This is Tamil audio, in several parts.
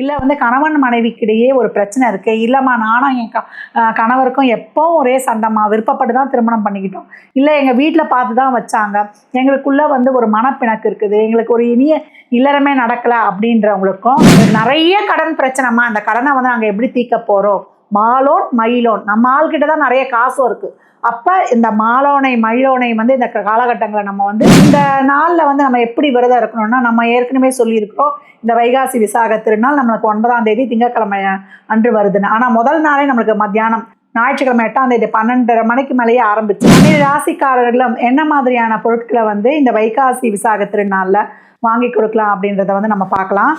இல்லை வந்து கணவன் மனைவிக்கிடையே ஒரு பிரச்சனை இருக்குது இல்லைம்மா நானும் என் க கணவருக்கும் எப்போவும் ஒரே சண்டைம்மா. விருப்பப்பட்டு தான் திருமணம் பண்ணிக்கிட்டோம். இல்லை எங்கள் வீட்டில் பார்த்து தான் வச்சாங்க. எங்களுக்குள்ளே வந்து ஒரு மனப்பிணக்கு இருக்குது. எங்களுக்கு ஒரு இனிய இல்லறமே நடக்கலை அப்படின்றவங்களுக்கும் நிறைய கடன் பிரச்சனைம்மா. அந்த கடனை வந்து நாங்கள் எப்படி தீர்க்க போகிறோம் மாலோன் மயிலோன். நம்ம ஆள்கிட்ட தான் நிறைய காசும் இருக்குது அப்போ இந்த மாலோனை மயிலோனை வந்து இந்த காலகட்டங்களை நம்ம வந்து இந்த நாளில் வந்து நம்ம எப்படி விரதம் இருக்கணும்னா நம்ம ஏற்கனவே சொல்லியிருக்கிறோம். இந்த வைகாசி விசாக திருநாள் நம்மளுக்கு ஒன்பதாம் தேதி திங்கட்கிழமை அன்று வருதுன்னு ஆனால் முதல் நாளே நம்மளுக்கு மத்தியானம். ஞாயிற்றுக்கிழமை எட்டாம் தேதி பன்னெண்டரை மணிக்கு மேலேயே ஆரம்பிச்சு. பன்னிரு ராசிக்காரர்களும் என்ன மாதிரியான பொருட்களை வந்து இந்த வைகாசி விசாக திருநாளில் வாங்கி கொடுக்கலாம் அப்படின்றத வந்து நம்ம பார்க்கலாம்.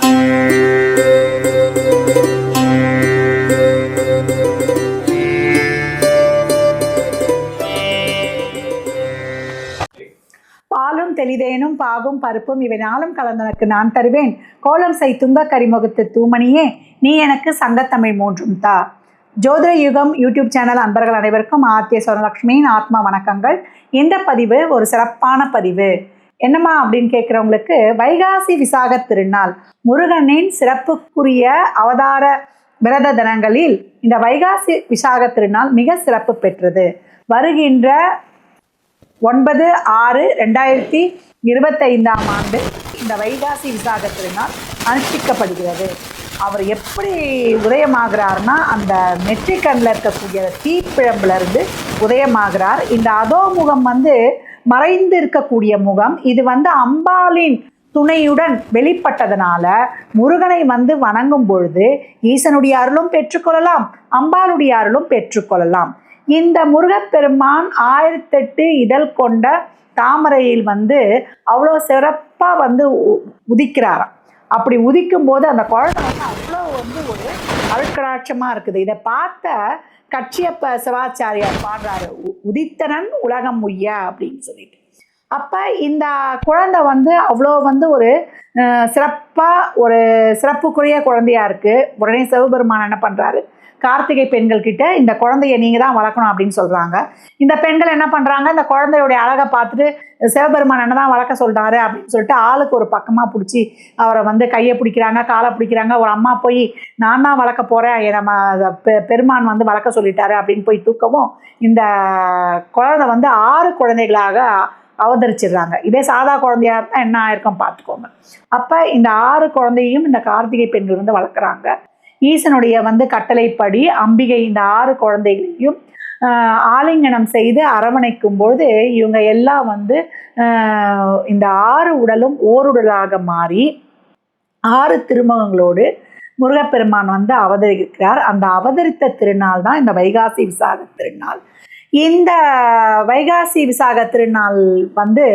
தெளிதேனும் பாகும் பருப்பும் இவை நாளும் கலந்தனக்கு நான் தருவேன். கோலம் செய் துங்க கரிமுகத்து தூமணியே நீ எனக்கு சங்கத்தமிழ் மூன்றும் தா. ஜோதிட யுகம் யூடியூப் சேனல் அன்பர்கள் அனைவருக்கும் ஆர்த்திய சுவரலட்சுமியின் ஆத்மா வணக்கங்கள். இந்த பதிவு ஒரு சிறப்பான பதிவு. என்னம்மா அப்படின்னு கேட்குறவங்களுக்கு வைகாசி விசாக திருநாள். முருகனின் சிறப்புக்குரிய அவதார விரத தினங்களில் இந்த வைகாசி விசாக திருநாள் மிக சிறப்பு பெற்றது. வருகின்ற ஒன்பது ஆறு ரெண்டாயிரத்தி இருபத்தைந்தாம் ஆண்டு இந்த வைகாசி விசாக திருநாள் அனுஷ்டிக்கப்படுகிறது. அவர் எப்படி உதயமாகிறார்னா அந்த நெற்றிக்கண்ணில் இருக்கக்கூடிய தீப்பிழம்புலேருந்து உதயமாகிறார். இந்த அதோ முகம் வந்து மறைந்து இருக்கக்கூடிய முகம். இது வந்து அம்பாளின் துணையுடன் வெளிப்பட்டதனால முருகனை வந்து வணங்கும் பொழுது ஈசனுடைய அருளும் பெற்றுக்கொள்ளலாம் அம்பாளுடைய அருளும் பெற்றுக்கொள்ளலாம். இந்த முருகப்பெருமான் ஆயிரத்தெட்டு இதழ் கொண்ட தாமரையில் வந்து அவ்வளோ சிறப்பாக வந்து உ- உதிக்கிறாராம். அப்படி உதிக்கும் போது அந்த குழந்தை வந்து அவ்வளோ வந்து ஒரு அருட்கடாட்சமாக இருக்குது. இதை பார்த்த கட்சியப்ப சிவாச்சாரியார் பாடுறாரு "உ- உதித்தனன் உலகம் உய்ய அப்படின்னு சொல்லிட்டு. அப்போ இந்த குழந்தை வந்து அவ்வளோ வந்து ஒரு சிறப்பாக ஒரு சிறப்புக்குரிய குழந்தையா இருக்குது உடனே சிவபெருமான் என்ன பண்ணுறாரு கார்த்திகை பெண்கள் கிட்ட இந்த குழந்தைய நீங்கள் தான் வளர்க்கணும் அப்படின்னு சொல்கிறாங்க இந்த பெண்கள் என்ன பண்ணுறாங்க இந்த குழந்தையுடைய அழகை பார்த்துட்டு சிவபெருமான் என்ன தான் வளர்க்க சொல்கிறாரு அப்படின்னு சொல்லிட்டு ஆளுக்கு ஒரு பக்கமாக பிடிச்சி அவரை வந்து கையை பிடிக்கிறாங்க காலை பிடிக்கிறாங்க. ஒரு அம்மா போய் நான் தான் வளர்க்க போகிறேன் நம்ம பெ- பெருமான் வந்து வளர்க்க சொல்லிட்டாரு அப்படின்னு போய் தூக்கவும் இந்த குழந்தை வந்து ஆறு குழந்தைகளாக அவதரிச்சிடுறாங்க. இதே சாதா குழந்தையா இருந்தால் என்ன ஆயிருக்கும் பார்த்துக்கோங்க. அப்போ இந்த ஆறு குழந்தையும் இந்த கார்த்திகை பெண்கள் வந்து வளர்க்குறாங்க. ஈசனுடைய வந்து கட்டளைப்படி அம்பிகை இந்த ஆறு குழந்தைகளையும் ஆலிங்கனம் செய்து அரவணைக்கும் பொழுது இவங்க எல்லாம் வந்து இந்த ஆறு உடலும் ஓருடலாக மாறி ஆறு திருமகங்களோடு முருகப்பெருமான் வந்து அவதரிக்கிறார். அந்த அவதரித்த திருநாள் தான் இந்த வைகாசி விசாக திருநாள். இந்த வைகாசி விசாக திருநாள் வந்து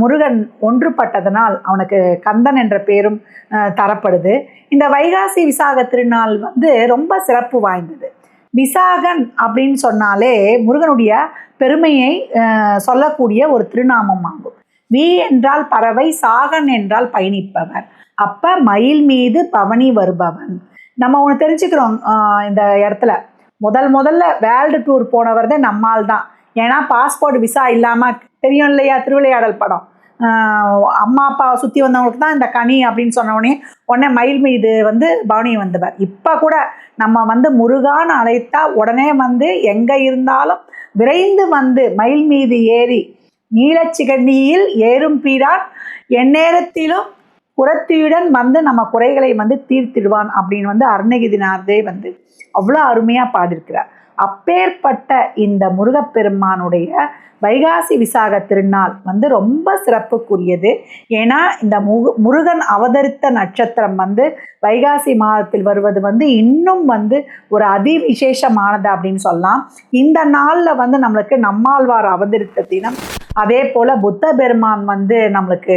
முருகன் ஒன்றுபட்டதனால் அவனுக்கு கந்தன் என்ற பேரும் தரப்படுது. இந்த வைகாசி விசாக திருநாள் வந்து ரொம்ப சிறப்பு வாய்ந்தது. விசாகன் அப்படின்னு சொன்னாலே முருகனுடைய பெருமையை சொல்லக்கூடிய ஒரு திருநாமம் ஆகும். வி என்றால் பறவை சாகன் என்றால் பயணிப்பவர். அப்ப மயில் மீது பவனி வருபவன். நம்ம ஒன்று தெரிஞ்சுக்கிறோம் இந்த இடத்துல. முதல் முதல்ல வேர்ல்டு டூர் போனவர் தான் நம்மால் தான் ஏன்னா பாஸ்போர்ட் விசா இல்லாமல் தெரியும் இல்லையா திருவிளையாடல் படம்? அம்மா அப்பா சுற்றி வந்தவங்களுக்கு தான் இந்த கனி அப்படின்னு சொன்ன உடனே மயில் மீது வந்து பவனி வந்தவர் இப்போ கூட நம்ம வந்து முருகான்னு அழைத்தா உடனே வந்து எங்கே இருந்தாலும் விரைந்து வந்து மயில் மீது ஏறி நீலச்சிகண்டியில் ஏறும் பீரான் எந்நேரத்திலும் குரத்தியுடன் வந்து நம்ம குறைகளை வந்து தீர்த்திடுவான் அப்படின்னு வந்து அருணகிரிநாதே வந்து அவ்வளோ அருமையாக பாடியிருக்கிறார். அப்பேற்பட்ட இந்த முருகப்பெருமானுடைய வைகாசி விசாக திருநாள் வந்து ரொம்ப சிறப்புக்குரியது. ஏன்னா இந்த முகு முருகன் அவதரித்த நட்சத்திரம் வந்து வைகாசி மாதத்தில் வருவது வந்து இன்னும் வந்து ஒரு அதி விசேஷமானது அப்படின்னு சொல்லலாம். இந்த நாளில் வந்து நம்மளுக்கு நம்மாழ்வார் அவதரித்த தினம் அதே போல் புத்த பெருமான் வந்து நம்மளுக்கு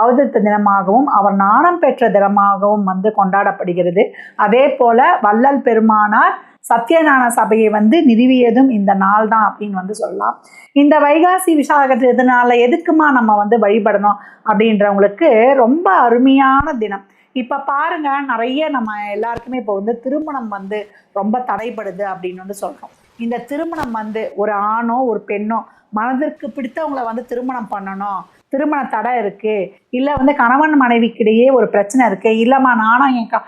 அவதரித்த தினமாகவும் அவர் நாணம் பெற்ற தினமாகவும் வந்து கொண்டாடப்படுகிறது. அதே போல் வள்ளல் பெருமானார் சத்யஞான சபையை வந்து நிறுவியதும் இந்த நாள் தான் அப்படின்னு வந்து சொல்லலாம். இந்த வைகாசி விசாகத்து இதனால எதுக்குமா நம்ம வந்து வழிபடணும் அப்படின்றவங்களுக்கு ரொம்ப அருமையான தினம். இப்போ பாருங்க நிறைய நம்ம எல்லாருக்குமே இப்போ வந்து திருமணம் வந்து ரொம்ப தடைபடுது அப்படின்னு வந்து சொல்கிறோம் இந்த திருமணம் வந்து ஒரு ஆணோ ஒரு பெண்ணோ மனதிற்கு பிடித்தவங்களை வந்து திருமணம் பண்ணணும். திருமண தடை இருக்குது இல்லை வந்து கணவன் மனைவிக்கிடையே ஒரு பிரச்சனை இருக்குது இல்லைம்மா நானும் என் க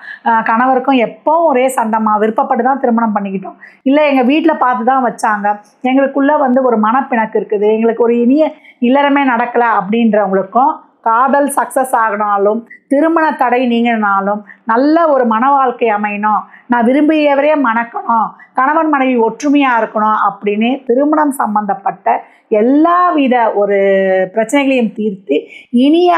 கணவருக்கும் எப்போவும் ஒரே சண்டைம்மா. விருப்பப்பட்டு தான் திருமணம் பண்ணிக்கிட்டோம். இல்லை எங்கள் வீட்டில் பார்த்து தான் வச்சாங்க. எங்களுக்குள்ளே வந்து ஒரு மனப்பிணக்கு இருக்குது. எங்களுக்கு ஒரு இனிய இல்லறமே நடக்கலை அப்படின்றவங்களுக்கும் காதல் சக்ஸஸ் ஆகினாலும் திருமண தடை நீங்கினாலும் நல்ல ஒரு மன வாழ்க்கை அமையணும். நான் விரும்பியவரே மணக்கணும். கணவன் மனைவி ஒற்றுமையாக இருக்கணும் அப்படின்னு திருமணம் சம்பந்தப்பட்ட எல்லா வித ஒரு பிரச்சனைகளையும் தீர்த்து இனிய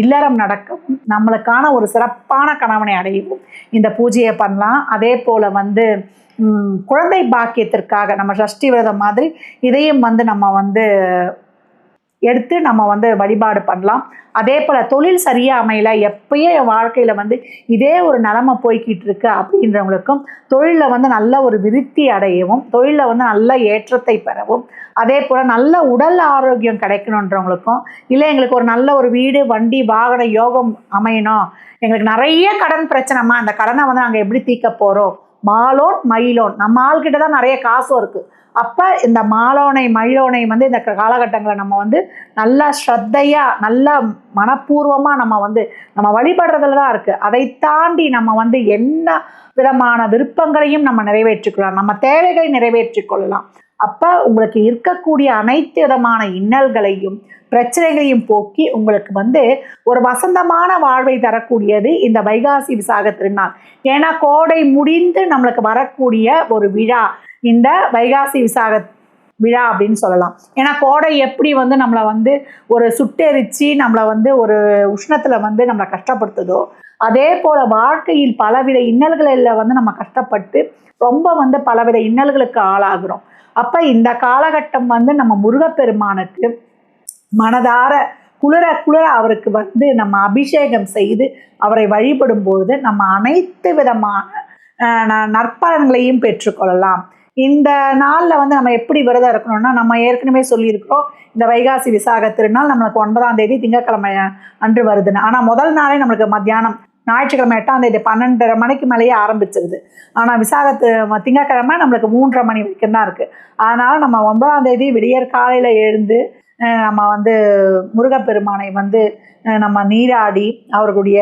இல்லறம் நடக்கவும் நம்மளுக்கான ஒரு சிறப்பான கணவனை அடையவும் இந்த பூஜையை பண்ணலாம். அதே போல் வந்து குழந்தை பாக்கியத்திற்காக நம்ம சஷ்டி விரதம் மாதிரி இதையும் வந்து நம்ம வந்து எடுத்து நம்ம வந்து வழிபாடு பண்ணலாம். அதே போல் தொழில் சரியாக அமையல எப்பயே என் வாழ்க்கையில் வந்து இதே ஒரு நிலமை போய்கிட்டு இருக்கு அப்படின்றவங்களுக்கும் தொழிலில் வந்து நல்ல ஒரு விருத்தி அடையவும் தொழிலில் வந்து நல்ல ஏற்றத்தை பெறவும் அதே போல் நல்ல உடல் ஆரோக்கியம் கிடைக்கணுன்றவங்களுக்கும் இல்லை எங்களுக்கு ஒரு நல்ல ஒரு வீடு வண்டி வாகன யோகம் அமையணும் எங்களுக்கு நிறைய கடன் பிரச்சனைமா அந்த கடனை வந்து நாங்கள் எப்படி தீர்க்க போகிறோம் மாலோன் மயிலோன் நம்ம ஆள்கிட்ட தான் நிறைய காசும் இருக்குது அப்போ இந்த மாலோனை மயிலோனை வந்து இந்த காலகட்டங்களை நம்ம வந்து நல்லா ஸ்ரத்தையாக நல்லா மனப்பூர்வமாக நம்ம வந்து நம்ம வழிபடுறதுல தான் இருக்குது அதை தாண்டி நம்ம வந்து என்ன விதமான விருப்பங்களையும் நம்ம நிறைவேற்றிக்கொள்ளலாம். நம்ம தேவைகளை நிறைவேற்றிக்கொள்ளலாம். அப்போ உங்களுக்கு இருக்கக்கூடிய அனைத்து விதமான இன்னல்களையும் பிரச்சனைகளையும் போக்கி உங்களுக்கு வந்து ஒரு வசந்தமான வாழ்வை தரக்கூடியது இந்த வைகாசி விசாக திருநாள் ஏன்னா கோடை முடிந்து நம்மளுக்கு வரக்கூடிய ஒரு விழா. இந்த வைகாசி விசாக விழா அப்படின்னு சொல்லலாம். ஏன்னா கோடை எப்படி வந்து நம்மளை வந்து ஒரு சுட்டெரிச்சு நம்மளை வந்து ஒரு உஷ்ணத்தில் வந்து நம்மளை கஷ்டப்படுத்துதோ அதே போல் வாழ்க்கையில் பலவித இன்னல்களில் வந்து நம்ம கஷ்டப்பட்டு ரொம்ப வந்து பலவித இன்னல்களுக்கு ஆளாகிறோம். அப்போ இந்த காலகட்டம் வந்து நம்ம முருகப்பெருமானுக்கு மனதார குளிர குளிர அவருக்கு வந்து நம்ம அபிஷேகம் செய்து அவரை வழிபடும் பொழுது நம்ம அனைத்து விதமான ந- நற்பலன்களையும் பெற்றுக்கொள்ளலாம். இந்த நாளில் வந்து நம்ம எப்படி விரதம் இருக்கணும்னா நம்ம ஏற்கனவே சொல்லியிருக்கிறோம் இந்த வைகாசி விசாக திருநாள் நம்மளுக்கு ஒன்பதாம் தேதி திங்கக்கிழமை அன்று வருதுன்னு. ஆனால் முதல் நாளே நம்மளுக்கு மத்தியானம். ஞாயிற்றுக்கிழமை எட்டாம் தேதி பன்னெண்டரை மணிக்கு மேலேயே ஆரம்பிச்சிருது. ஆனால் விசாகத்து திங்கக்கிழமை நம்மளுக்கு மூன்றரை மணி வரைக்கும் தான் இருக்குது அதனால் நம்ம ஒன்பதாம் தேதி விடியற் காலையில் எழுந்து நம்ம வந்து முருகப்பெருமானை வந்து நம்ம நீராடி அவர்களுடைய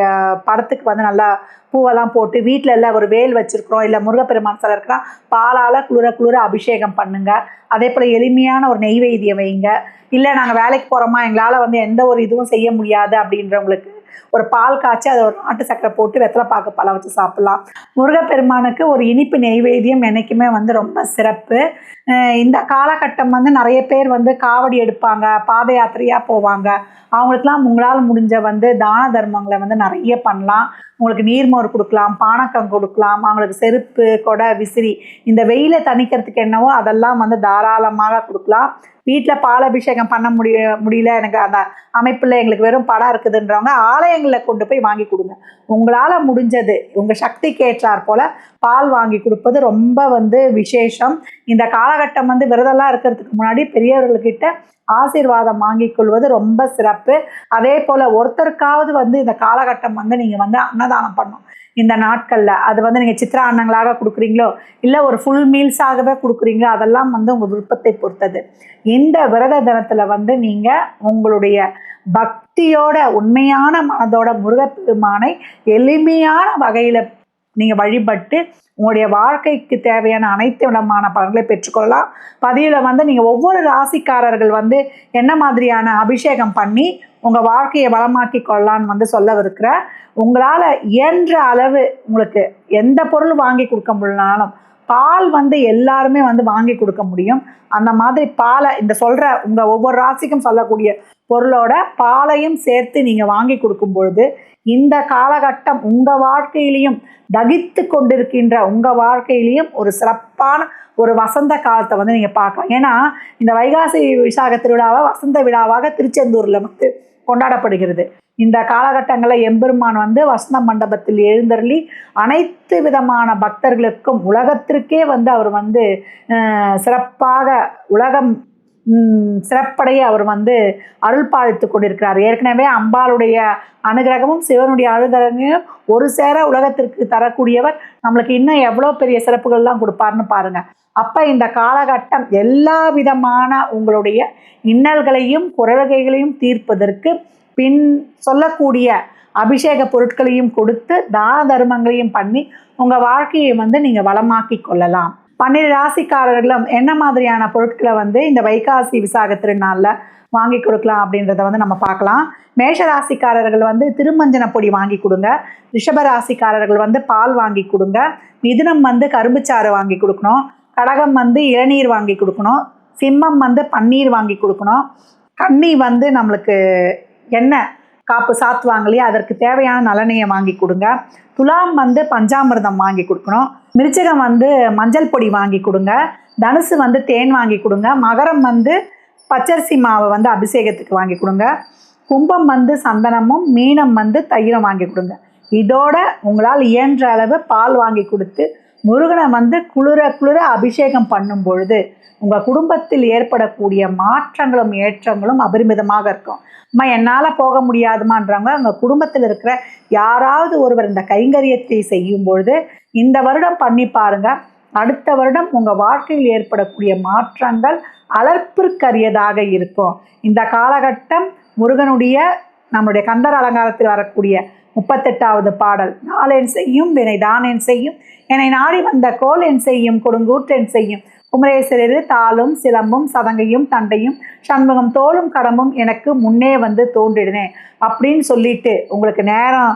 படத்துக்கு வந்து நல்லா பூவெல்லாம் போட்டு வீட்டில் எல்லாம் ஒரு வேல் வச்சுருக்குறோம். இல்லை முருகப்பெருமான் சில இருக்கிறா பாலால் குளிர குளிர அபிஷேகம் பண்ணுங்க. அதே போல் எளிமையான ஒரு நெய்வேதியம் வைங்க. இல்லை நாங்கள் வேலைக்கு போகிறோமா எங்களால் வந்து எந்த ஒரு இதுவும் செய்ய முடியாது அப்படின்றவங்களுக்கு ஒரு பால் காய்ச்சி அதை ஒரு நாட்டு சக்கரை போட்டு வெத்தலை பாக்கு பழம் வச்சு சாப்பிட்லாம். முருகப்பெருமானுக்கு ஒரு இனிப்பு நெய்வேத்தியம் என்றைக்குமே வந்து ரொம்ப சிறப்பு. இந்த காலகட்டம் வந்து நிறைய பேர் வந்து காவடி எடுப்பாங்க பாத யாத்திரையாக போவாங்க. அவங்களுக்குலாம் உங்களால் முடிஞ்ச வந்து தான தர்மங்களை வந்து நிறைய பண்ணலாம். உங்களுக்கு நீர்மோர் கொடுக்கலாம் பானக்கம் கொடுக்கலாம் அவங்களுக்கு செருப்பு கொடை விசிறி இந்த வெயிலை தணிக்கிறதுக்கு என்னவோ அதெல்லாம் வந்து தாராளமாக கொடுக்கலாம். வீட்டில் பாலாபிஷேகம் பண்ண முடிய முடியல எனக்கு அந்த அமைப்பில் எங்களுக்கு வெறும் படம் இருக்குதுன்றவங்க ஆலயங்களில் கொண்டு போய் வாங்கி கொடுங்க. உங்களால் முடிஞ்சது உங்கள் சக்திக்கு ஏற்றாற் போல் பால் வாங்கி கொடுப்பது ரொம்ப வந்து விசேஷம். இந்த காலகட்டம் வந்து விரதம்லாம் இருக்கிறதுக்கு முன்னாடி பெரியவர்கள்கிட்ட ஆசீர்வாதம் வாங்கிக் கொள்வது ரொம்ப சிறப்பு. அதே போல் ஒருத்தருக்காவது வந்து இந்த காலகட்டம் வந்து நீங்கள் வந்து அன்னதானம் பண்ணணும். இந்த நாட்களில்? அது வந்து நீங்கள் சித்திர அன்னங்களாக கொடுக்குறீங்களோ? இல்லை ஒரு ஃபுல் மீல்ஸாகவே கொடுக்குறீங்களோ? அதெல்லாம் வந்து உங்கள் விருப்பத்தை பொறுத்தது. இந்த விரத தினத்தில் வந்து நீங்கள் உங்களுடைய பக்தியோட உண்மையான மனதோட முருகப்பெருமானை எளிமையான வகையில் நீங்கள் வழிபட்டு உங்களுடைய வாழ்க்கைக்கு தேவையான அனைத்து விதமான பலன்களை பெற்றுக்கொள்ளலாம். பதிவில் வந்து நீங்கள் ஒவ்வொரு ராசிக்காரர்கள் வந்து என்ன மாதிரியான அபிஷேகம் பண்ணி உங்கள் வாழ்க்கையை வளமாக்கி கொள்ளலான்னு வந்து சொல்லவிருக்கிற உங்களால் இயன்ற அளவு உங்களுக்கு எந்த பொருள் வாங்கி கொடுக்க முடியலனாலும் பால் வந்து எல்லாருமே வந்து வாங்கி கொடுக்க முடியும். அந்த மாதிரி பாலை இந்த சொல்கிற உங்கள் ஒவ்வொரு ராசிக்கும் சொல்லக்கூடிய பொருளோட பாலையும் சேர்த்து நீங்கள் வாங்கி கொடுக்கும் பொழுது இந்த காலகட்டம் உங்கள் வாழ்க்கையிலையும் தகித்து கொண்டிருக்கின்ற உங்கள் வாழ்க்கையிலையும் ஒரு சிறப்பான ஒரு வசந்த காலத்தை வந்து நீங்கள் பார்க்கலாம். ஏன்னா இந்த வைகாசி விசாக திருவிழாவை வசந்த விழாவாக திருச்செந்தூரில் வந்து கொண்டாடப்படுகிறது. இந்த காலகட்டங்களில் எம்பெருமான் வந்து வசந்த மண்டபத்தில் எழுந்தருளி அனைத்து விதமான பக்தர்களுக்கும் உலகத்திற்கே வந்து அவர் வந்து சிறப்பாக உலகம் சிறப்படைய அவர் வந்து அருள் பாலித்து கொண்டிருக்கிறார். ஏற்கனவே அம்பாளுடைய அனுகிரகமும் சிவனுடைய அனுகிரகமும் ஒரு சேர உலகத்திற்கு தரக்கூடியவர். நம்மளுக்கு இன்னும் எவ்வளோ பெரிய சிறப்புகள்லாம் கொடுப்பாருன்னு பாருங்க. அப்போ இந்த காலகட்டம் எல்லா விதமான உங்களுடைய இன்னல்களையும் குரவகைகளையும் தீர்ப்பதற்கு பின் சொல்லக்கூடிய அபிஷேக பொருட்களையும் கொடுத்து தான தர்மங்களையும் பண்ணி உங்கள் வாழ்க்கையை வந்து நீங்கள் வளமாக்கி கொள்ளலாம். பன்னிரு ராசிக்காரர்களும் என்ன மாதிரியான பொருட்களை வந்து இந்த வைகாசி விசாக திருநாளில் வாங்கி கொடுக்கலாம் அப்படின்றத வந்து நம்ம பார்க்கலாம். மேஷ ராசிக்காரர்கள் வந்து திருமஞ்சன பொடி வாங்கி கொடுங்க. ரிஷப ராசிக்காரர்கள் வந்து பால் வாங்கி கொடுங்க. மிதுனம் வந்து கரும்புச்சாறு வாங்கி கொடுக்கணும். கடகம் வந்து இளநீர் வாங்கி கொடுக்கணும். சிம்மம் வந்து பன்னீர் வாங்கி கொடுக்கணும். கண்ணி வந்து நம்மளுக்கு என்ன காப்பு சாத்துவாங்க இல்லையா? அதற்கு தேவையான நலனையை வாங்கி கொடுங்க. துலாம் வந்து பஞ்சாமிர்தம் வாங்கி கொடுக்கணும். மிருச்சகம் வந்து மஞ்சள் பொடி வாங்கி கொடுங்க. தனுசு வந்து தேன் வாங்கி கொடுங்க. மகரம் வந்து பச்சரிசி மாவை வந்து அபிஷேகத்துக்கு வாங்கி கொடுங்க. கும்பம் வந்து சந்தனமும் மீனம் வந்து தயிரும் வாங்கி கொடுங்க. இதோட உங்களால் இயன்ற அளவு பால் வாங்கி கொடுத்து முருகனை வந்து குளிர குளிர அபிஷேகம் பண்ணும் பொழுது உங்கள் குடும்பத்தில் ஏற்படக்கூடிய மாற்றங்களும் ஏற்றங்களும் அபரிமிதமாக இருக்கும். அம்மா என்னால் போக முடியாதுமான்றவங்க உங்கள் குடும்பத்தில் இருக்கிற யாராவது ஒருவர் இந்த கைங்கரியத்தை செய்யும் பொழுது இந்த வருடம் பண்ணி பாருங்க. அடுத்த வருடம் உங்கள் வாழ்க்கையில் ஏற்படக்கூடிய மாற்றங்கள் அலர்ப்பிற்கரியதாக இருக்கும். இந்த காலகட்டம் முருகனுடைய நம்முடைய கந்தர் அலங்காரத்தில் வரக்கூடிய முப்பத்தெட்டாவது பாடல். நாளேன் செய்யும் வினை தானேன் செய்யும். என்னை நாடி வந்த கோல் என் செய்யும் கொடுங்கூற்றென் செய்யும். குமரேசரரு தாளும் சிலம்பும் சதங்கையும் தண்டையும் சண்முகம் தோளும் கடம்பும் எனக்கு முன்னே வந்து தோன்றிடுனேன் அப்படின்னு சொல்லிட்டு உங்களுக்கு நேரம்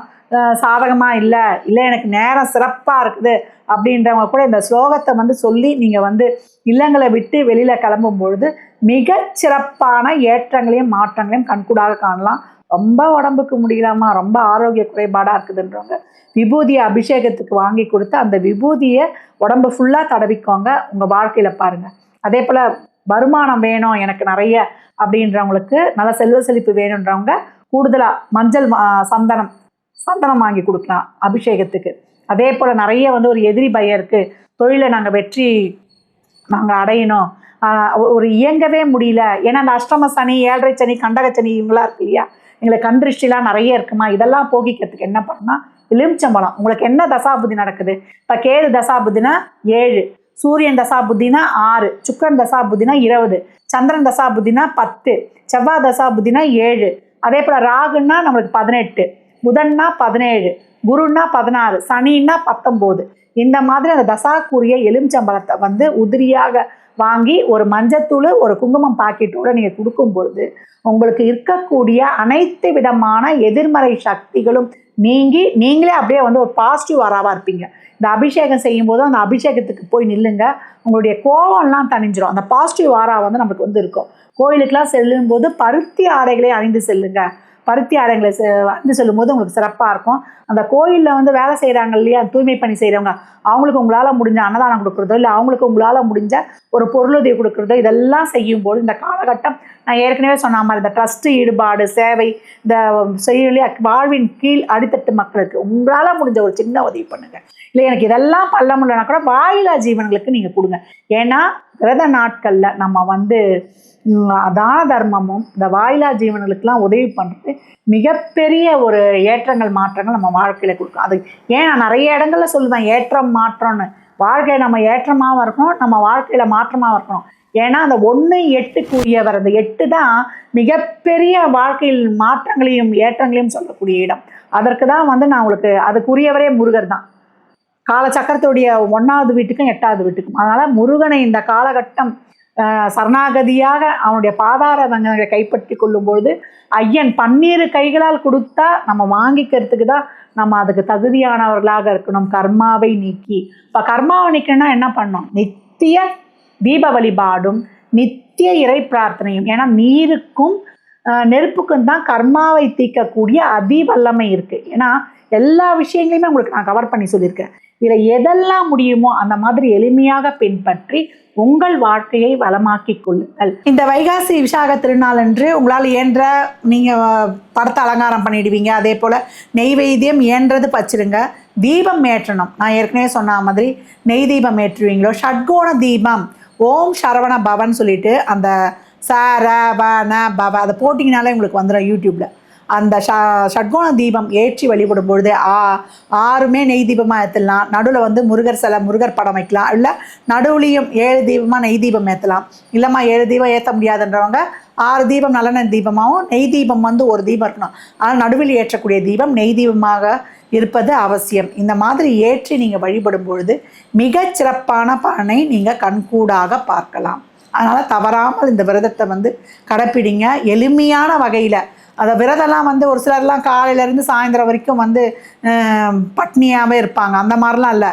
சாதகமாக இல்லை இல்லை எனக்கு நேரம் சிறப்பாக இருக்குது அப்படின்றவங்க கூட இந்த ஸ்லோகத்தை வந்து சொல்லி நீங்கள் வந்து இல்லங்களை விட்டு வெளியில் கிளம்பும் பொழுது மிக சிறப்பான ஏற்றங்களையும் மாற்றங்களையும் கண்கூடாக காணலாம். ரொம்ப உடம்புக்கு முடியலாமா? ரொம்ப ஆரோக்கிய குறைபாடாக இருக்குதுன்றவங்க விபூதியை அபிஷேகத்துக்கு வாங்கி கொடுத்து அந்த விபூதியை உடம்பு ஃபுல்லாக தடவிக்கோங்க. உங்கள் வாழ்க்கையில் பாருங்கள் அதே போல் வருமானம் வேணும் எனக்கு நிறைய அப்படின்றவங்களுக்கு நல்ல செல்வ செழிப்பு வேணுன்றவங்க கூடுதலாக மஞ்சள் சந்தனம் சந்தனம் வாங்கி கொடுக்கலாம் அபிஷேகத்துக்கு. அதே போல் நிறைய வந்து ஒரு எதிரி பயம் இருக்குது தொழிலை நாங்கள் வெற்றி நாங்கள் அடையணும். ஒரு இயங்கவே முடியல. ஏன்னா அந்த அஷ்டம சனி ஏழரை சனி கண்டக சனி இவங்களாம் இருக்கு இல்லையா? எங்களுக்கு கண்திருஷ்டிலாம் நிறைய இருக்குமா? இதெல்லாம் போகிக்கிறதுக்கு என்ன பண்ணால் எலுமிச்சம்பழம் உங்களுக்கு என்ன தசாபுதி நடக்குது? இப்போ கேது தசாபுத்தினா ஏழு சூரியன் தசாபுத்தினா ஆறு சுக்கரன் தசாபுத்தினா இருபது சந்திரன் தசாபுத்தினா பத்து செவ்வாய் தசாபுத்தினா ஏழு. அதே போல் ராகுன்னா நம்மளுக்கு பதினெட்டு. புதன்னா பதினேழு குருன்னா பதினாறு சனின்னா பத்தொம்போது. இந்த மாதிரி அந்த தசாக்குரிய எலுமிச்சம்பழத்தை வந்து உதிரியாக வாங்கி ஒரு மஞ்சத்தூள் ஒரு குங்குமம் பாக்கெட்டோடு நீங்கள் கொடுக்கும் பொழுது உங்களுக்கு இருக்கக்கூடிய அனைத்து விதமான எதிர்மறை சக்திகளும் நீங்கி நீங்களே அப்படியே வந்து ஒரு பாசிட்டிவ் வராவாக இருப்பீங்க. இந்த அபிஷேகம் செய்யும் போது அந்த அபிஷேகத்துக்கு போய் நில்லுங்க. உங்களுடைய கோவம்லாம் தணிஞ்சிரும். அந்த பாசிட்டிவ் ஆரா வந்து நமக்கு வந்து இருக்கும். கோயிலுக்கெல்லாம் செல்லும்போது பருத்தி ஆடைகளை அணிந்து செல்லுங்கள் பருத்தி ஆடைங்களை வந்து சொல்லும்போது உங்களுக்கு சிறப்பாக இருக்கும். அந்த கோயிலில் வந்து வேலை செய்கிறாங்க இல்லையா தூய்மை பணி செய்கிறவங்க அவங்களுக்கு உங்களால் முடிஞ்ச அன்னதானம் கொடுக்குறதோ இல்லை அவங்களுக்கு உங்களால் முடிஞ்ச ஒரு பொருளுதவி கொடுக்குறதோ இதெல்லாம் செய்யும்போது இந்த காலகட்டம் நான் ஏற்கனவே சொன்ன மாதிரி இந்த ட்ரஸ்ட்டு ஈடுபாடு சேவை இந்த செய்யும் இல்லையா வாழ்வின் கீழ் அடித்தட்டு மக்களுக்கு உங்களால் முடிஞ்ச ஒரு சின்ன உதவி பண்ணுங்கள் இல்லை எனக்கு இதெல்லாம் பல்ல முடியலனா கூட வாயிலா ஜீவன்களுக்கு நீங்கள் கொடுங்க. ஏன்னா விரத நாட்களில் நம்ம வந்து தான தர்மமும் இந்த வாயிலா ஜீவன்களுக்கெல்லாம் உதவி பண்ணுறது மிகப்பெரிய ஒரு ஏற்றங்கள் மாற்றங்கள் நம்ம வாழ்க்கையில் கொடுக்கும். அது ஏன் நான் நிறைய இடங்களில் சொல்லுவேன் ஏற்றம் மாற்றம்னு. வாழ்க்கையில் நம்ம ஏற்றமாகவும் இருக்கணும் நம்ம வாழ்க்கையில் மாற்றமாகவும் இருக்கணும். ஏன்னா அந்த ஒன்று எட்டுக்குரியவர் அந்த எட்டு தான் மிகப்பெரிய வாழ்க்கையில் மாற்றங்களையும் ஏற்றங்களையும் சொல்லக்கூடிய இடம். அதற்கு தான் வந்து நான் உங்களுக்கு அதுக்குரியவரே முருகர் தான். காலச்சக்கரத்துடைய ஒன்றாவது வீட்டுக்கும் எட்டாவது வீட்டுக்கும். அதனால் முருகனை இந்த காலகட்டம் சரணாகதியாக அவனுடைய பாதார வங்கங்களை கைப்பற்றி கொள்ளும்பொழுது ஐயன் பன்னீர் கைகளால் கொடுத்தா நம்ம வாங்கிக்கிறதுக்கு தான் நம்ம அதுக்கு தகுதியானவர்களாக இருக்கணும். கர்மாவை நீக்கி. இப்போ கர்மாவை நீக்கணும்னா என்ன பண்ணணும்? நித்திய தீப வழிபாடும் நித்திய இறை பிரார்த்தனையும். ஏன்னா நீருக்கும் நெருப்புக்கும் தான் கர்மாவை தீக்கக்கூடிய அதி வல்லமை இருக்குது ஏன்னா எல்லா விஷயங்களையுமே உங்களுக்கு நான் கவர் பண்ணி சொல்லியிருக்கேன். இதில் எதெல்லாம் முடியுமோ அந்த மாதிரி எளிமையாக பின்பற்றி உங்கள் வாழ்க்கையை வளமாக்கிக் கொள்ளுங்கள். இந்த வைகாசி விசாக திருநாள் அன்று உங்களால் இயன்ற நீங்கள் படத்தை அலங்காரம் பண்ணிடுவீங்க. அதே போல் நெய்வேத்தியம் இயன்றது பச்சிருங்க. தீபம் ஏற்றணும். நான் ஏற்கனவே சொன்ன மாதிரி நெய் தீபம் ஏற்றுவீங்களோ? ஷட்கோண தீபம். ஓம் சரவண பவன் சொல்லிட்டு அந்த ச ர ந அதை போட்டிங்கனாலே உங்களுக்கு வந்துடும் யூடியூப்பில் அந்த ஷ ஷட்கோண தீபம் ஏற்றி வழிபடும் பொழுது ஆ ஆறுமே நெய் தீபமாக ஏற்றலாம் நடுவில் வந்து முருகர் சிலை முருகர் படம் வைக்கலாம். இல்லை நடுவுலையும் ஏழு தீபமாக நெய் தீபம் ஏற்றலாம் இல்லைம்மா ஏழு தீபம் ஏற்ற முடியாதுன்றவங்க ஆறு தீபம் நல்லெண்ணெய் தீபமாகவும் நெய் தீபம் வந்து ஒரு தீபம் இருக்கணும். ஆனால் நடுவில் ஏற்றக்கூடிய தீபம் நெய் தீபமாக இருப்பது அவசியம். இந்த மாதிரி ஏற்றி நீங்கள் வழிபடும் பொழுது மிகச் சிறப்பான பலனை நீங்கள் கண்கூடாக பார்க்கலாம். அதனால் தவறாமல் இந்த விரதத்தை வந்து கடைப்பிடிங்க. எளிமையான வகையில். அந்த விரதம்லாம் வந்து ஒரு சிலர்லாம் காலையிலேருந்து சாயந்தரம் வரைக்கும் வந்து பட்னியாகவே இருப்பாங்க. அந்த மாதிரிலாம் இல்லை.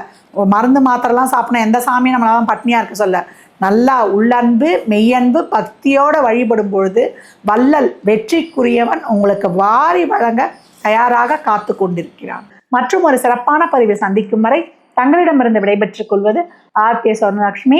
மருந்து மாத்திரைலாம் சாப்பிட்ணும். எந்த சாமியும் நம்மளால பட்னியாக இருக்க சொல்ல. நல்லா உள்ளன்பு மெய்யன்பு பக்தியோடு வழிபடும் பொழுது வள்ளல் வெற்றிக்குரியவன் உங்களுக்கு வாரி வழங்க தயாராக காத்து கொண்டிருக்கிறான். மற்றும் ஒரு சிறப்பான பதிவை சந்திக்கும் வரை தங்களிடமிருந்து விடைபெற்றுக் கொள்வது ஆர்த்திய சொர்ணலட்சுமி